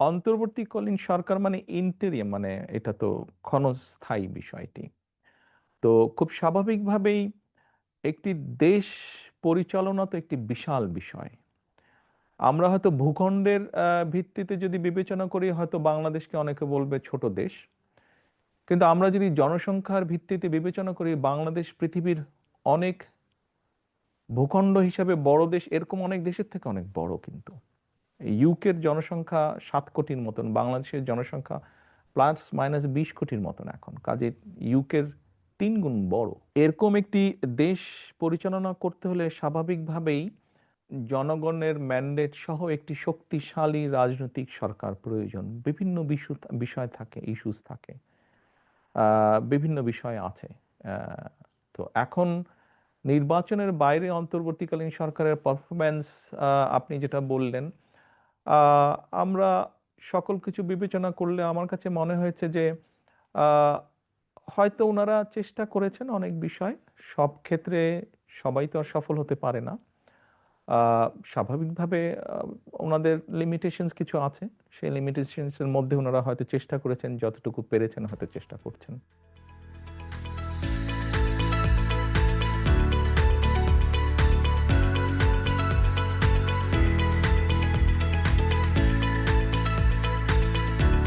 অন্তর্বর্তীকালীন সরকার মানে ইন্টেরিয়াম মানে এটা তো ক্ষণস্থায়ী বিষয়টি। তো খুব স্বাভাবিকভাবেই একটি দেশ পরিচালনা তো একটি বিশাল বিষয়। আমরা হয়তো ভূখণ্ডের ভিত্তিতে যদি বিবেচনা করি, হয়তো বাংলাদেশকে অনেকে বলবে ছোট দেশ। কিন্তু আমরা যদি জনসংখ্যার ভিত্তিতে বিবেচনা করি, বাংলাদেশ পৃথিবীর অনেক ভূখণ্ড হিসাবে বড় দেশ, এরকম অনেক দেশের থেকে অনেক বড় কিন্তু। ইউকের জনসংখ্যা সাত কোটির মতন, বাংলাদেশের জনসংখ্যা প্লাস মাইনাস ২০ কোটির মতন এখন। কাজে ইউকের ৩ গুণ বড়। এরকম একটি দেশ পরিচালনা করতে হলে স্বাভাবিকভাবেই জনগণের ম্যান্ডেট সহ একটি শক্তিশালী রাজনৈতিক সরকার প্রয়োজন। বিভিন্ন বিষয় থাকে, ইস্যুস থাকে। বিভিন্ন বিষয় আছে। তো এখন নির্বাচনের বাইরে অন্তর্বর্তীকালীন সরকারের পারফরম্যান্স আপনি যেটা বললেন, আমরা সকল কিছু বিবেচনা করলে আমার কাছে মনে হয়েছে যে হয়তো ওনারা চেষ্টা করেছেন অনেক বিষয়। সব ক্ষেত্রে সবাই তো আর সফল হতে পারে না। স্বাভাবিকভাবে ওনাদের লিমিটেশনস কিছু আছে। সেই লিমিটেশনস এর মধ্যে ওনারা হয়তো চেষ্টা করেছেন, যতটুকু পেরেছেন হয়তো চেষ্টা করছেন।